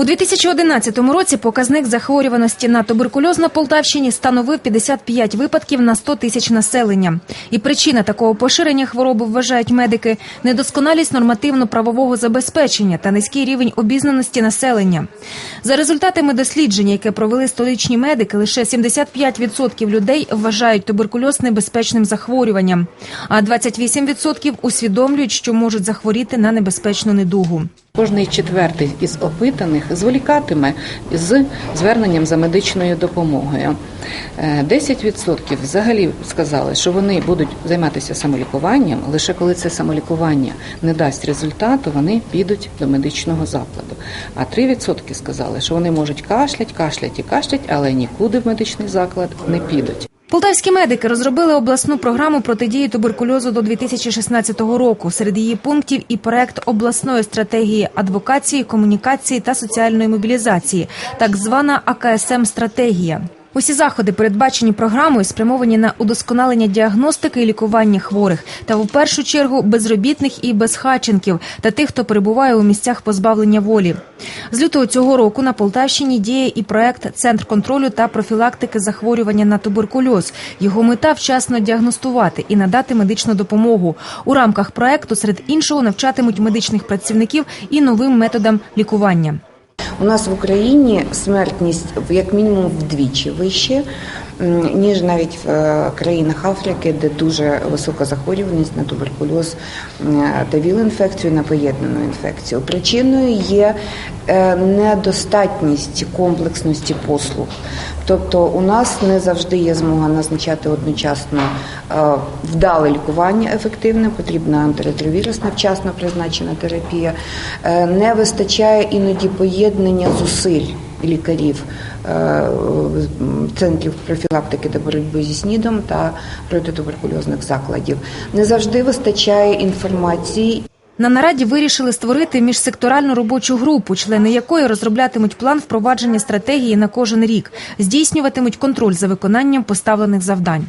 У 2011 році показник захворюваності на туберкульоз на Полтавщині становив 55 випадків на 100 тисяч населення. І причина такого поширення хвороби вважають медики недосконалість нормативно-правового забезпечення та низький рівень обізнаності населення. За результатами дослідження, яке провели столичні медики, лише 75% людей вважають туберкульоз небезпечним захворюванням, а 28% усвідомлюють, що можуть захворіти на небезпечну недугу. Кожний четвертий із опитаних зволікатиме з зверненням за медичною допомогою. Е, 10% взагалі сказали, що вони будуть займатися самолікуванням. Лише коли це самолікування не дасть результату, вони підуть до медичного закладу. А 3% сказали, що вони можуть кашлять, кашлять і кашлять, але нікуди в медичний заклад не підуть. Полтавські медики розробили обласну програму протидії туберкульозу до 2016 року. Серед її пунктів і проект обласної стратегії адвокації, комунікації та соціальної мобілізації, так звана АКСМ стратегія. Усі заходи, передбачені програмою, спрямовані на удосконалення діагностики і лікування хворих, та в першу чергу безробітних і безхатченків та тих, хто перебуває у місцях позбавлення волі. З лютого цього року на Полтавщині діє і проект Центр контролю та профілактики захворювання на туберкульоз. Його мета вчасно діагностувати і надати медичну допомогу. У рамках проекту серед іншого навчатимуть медичних працівників і новим методам лікування. У нас в Україні смертність як мінімум вдвічі вище, ніж навіть в е, країнах Африки, де дуже висока захворюваність на туберкульоз та ВІЛ-інфекцію, на поєднану інфекцію. Причиною є е, недостатність комплексності послуг. Тобто у нас не завжди є змога назначати одночасно е, вдале лікування ефективне, потрібна антиретровірусна вчасно призначена терапія. Не вистачає іноді поєднання зусиль лікарів е, центрів профілактики та боротьби зі СНІДом та протитуберкульозних закладів. Не завжди вистачає інформації На нараді вирішили створити міжсекторальну робочу групу, члени якої розроблятимуть план впровадження стратегії на кожен рік, здійснюватимуть контроль за виконанням поставлених завдань.